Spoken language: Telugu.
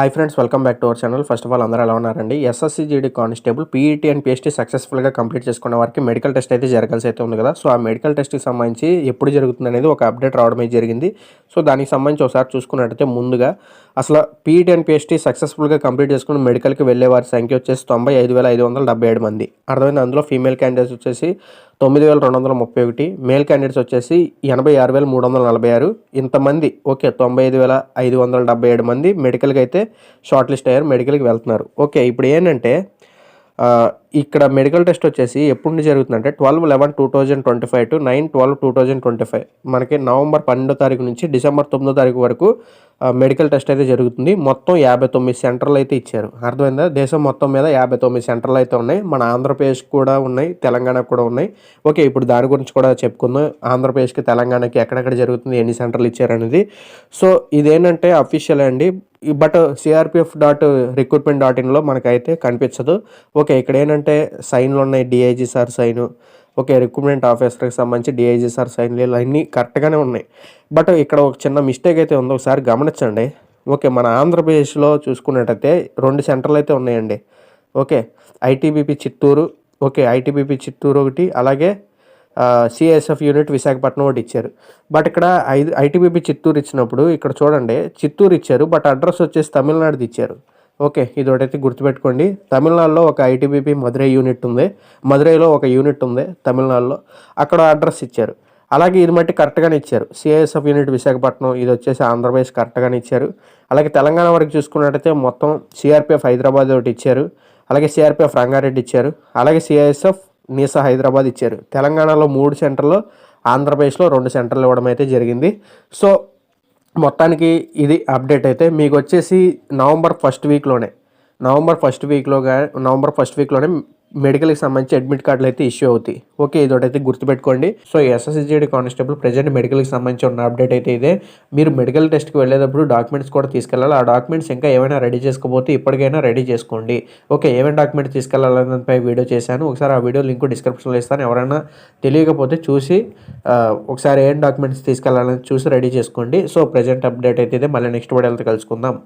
Hi friends welcome back to our channel first of all అందరూ ఎలా ఉన్నారండి? SSC GD constable PET and PST సక్సెస్ఫుల్గా కంప్లీట్ చేసుకున్న వారికి మెడికల్ టెస్ట్ అయితే జరగాల్సి అయితే ఉంది కదా. సో ఆ మెడికల్ టెస్ట్కి సంబంధించి ఎప్పుడు జరుగుతుంది అనేది ఒక అప్డేట్ రావడం జరిగింది. సో దానికి సంబంధించి ఒకసారి చూసుకున్నట్టయితే ముందుగా అసలు పీఈటీ అండ్ పిఎస్టీ సక్సెస్ఫుల్గా కంప్లీట్ చేసుకుని మెడికల్కి వెళ్ళే వారి సంఖ్య వచ్చేసి తొంభై ఐదు వేల ఐదు వందల డెబ్బై ఏడు మంది. అర్థమైంది అందులో ఫీమేల్ క్యాండిడేట్స్ వచ్చేసి తొమ్మిది వేల రెండు వందల ముప్పై ఒకటి మేల్ క్యాండిడేట్స్ వచ్చేసి ఎనభై ఆరు వేల మూడు వందల నలభై ఆరు. ఇంతమంది ఓకే తొంభై ఐదు వేల ఐదు వందల డెబ్బై ఏడు మంది మెడికల్కి అయితే షార్ట్ లిస్ట్ అయ్యారు మెడికల్కి వెళ్తున్నారు. ఓకే ఇప్పుడు ఏంటంటే ఇక్కడ మెడికల్ టెస్ట్ వచ్చేసి ఎప్పుడు నుంచి జరుగుతుందంటే twelve eleven two thousand twenty five to nine twelve two thousand twenty five. మనకి నవంబర్ పన్నెండో తారీఖు నుంచి డిసెంబర్ తొమ్మిదో తారీఖు వరకు మెడికల్ టెస్ట్ అయితే జరుగుతుంది. మొత్తం యాభై తొమ్మిది సెంటర్లు అయితే ఇచ్చారు. అర్థమైందా? దేశం మొత్తం మీద యాభై తొమ్మిది సెంటర్లు అయితే ఉన్నాయి. మన ఆంధ్రప్రదేశ్ కూడా ఉన్నాయి. తెలంగాణకు కూడా ఉన్నాయి. ఓకే ఇప్పుడు దాని గురించి కూడా చెప్పుకుందాం. ఆంధ్రప్రదేశ్కి తెలంగాణకి ఎక్కడెక్కడ జరుగుతుంది ఎన్ని సెంటర్లు ఇచ్చారనేది. సో ఇదేంటంటే అఫీషియల్ అండి. But CRPF dot recruitment dot ఇన్లో మనకైతే కనిపించదు. ఓకే ఇక్కడ ఏంటంటే సైన్లు ఉన్నాయి. DIG sir sign. Okay recruitment ఆఫీసర్కి సంబంధించి డిఐజీసార్ సైన్లు అన్నీ కరెక్ట్గానే ఉన్నాయి. బట్ ఇక్కడ ఒక చిన్న మిస్టేక్ అయితే ఉందో. ఒకసారి గమనించండి. ఓకే మన ఆంధ్రప్రదేశ్లో చూసుకున్నట్టయితే రెండు సెంటర్లు అయితే ఉన్నాయండి. Okay ITBP Chittoor okay ITBP Chittoor ఒకటి అలాగే సిఎస్ఎఫ్ యూనిట్ విశాఖపట్నం ఒకటి ఇచ్చారు. బట్ ఇక్కడ ఐదు ఐటీబీపీ చిత్తూరు ఇచ్చినప్పుడు ఇక్కడ చూడండి చిత్తూరు ఇచ్చారు బట్ అడ్రస్ వచ్చేసి తమిళనాడుది ఇచ్చారు. ఓకే ఇది గుర్తుపెట్టుకోండి. తమిళనాడులో ఒక ఐటీబీపీ మదురై యూనిట్ ఉంది. మదురైలో ఒక యూనిట్ ఉంది తమిళనాడులో. అక్కడ అడ్రస్ ఇచ్చారు. అలాగే ఇది మట్టి కరెక్ట్గానే ఇచ్చారు. సిఐఎస్ఎఫ్ యూనిట్ విశాఖపట్నం ఇది వచ్చేసి ఆంధ్రప్రదేశ్ కరెక్ట్గానే ఇచ్చారు. అలాగే తెలంగాణ వరకు చూసుకున్నట్టయితే మొత్తం సిఆర్పిఎఫ్ హైదరాబాద్ ఒకటి ఇచ్చారు. అలాగే సిఆర్పిఎఫ్ రంగారెడ్డి ఇచ్చారు. అలాగే సిఐఎస్ఎఫ్ నీసా హైదరాబాద్ ఇచ్చారు. తెలంగాణలో మూడు సెంటర్లు ఆంధ్రప్రదేశ్లో రెండు సెంటర్లు ఇవ్వడం అయితే జరిగింది. సో మొత్తానికి ఇది అప్డేట్ అయితే మీకు వచ్చేసి నవంబర్ ఫస్ట్ వీక్లోనే నవంబర్ ఫస్ట్ వీక్లో నవంబర్ ఫస్ట్ వీక్లోనే మెడికల్కి సంబంధించి అడ్మిట్ కార్డులు అయితే ఇష్యూ అవుతాయి. ఓకే ఇదొకటైతే గుర్తుపెట్టుకోండి. So S S C G D constable present మెడికల్కి సంబంధించి ఉన్న అప్డేట్ అయితే ఇదే. మీరు మెడికల్ టెస్ట్కి వెళ్ళేటప్పుడు డాక్యుమెంట్స్ కూడా తీసుకెళ్ళాలి. ఆ డాక్యుమెంట్స్ ఇంకా ఏమైనా రెడీ చేసుకోకపోతే ఇప్పటికైనా రెడీ చేసుకోండి. ఓకే ఏమైనా డాక్యుమెంట్ తీసుకెళ్ళాలన్నపై వీడియో చేశాను. ఒకసారి ఆ వీడియో లింక్ డిస్క్రిప్షన్లో ఇస్తాను. ఎవరైనా తెలియకపోతే చూసి ఒకసారి ఏం డాక్యుమెంట్స్ తీసుకెళ్ళాలని చూసి రెడీ చేసుకోండి. సో ప్రజెంట్ అప్డేట్ అయితే ఇదే. మళ్ళీ నెక్స్ట్ వీడియోతో కలుసుకుందాం.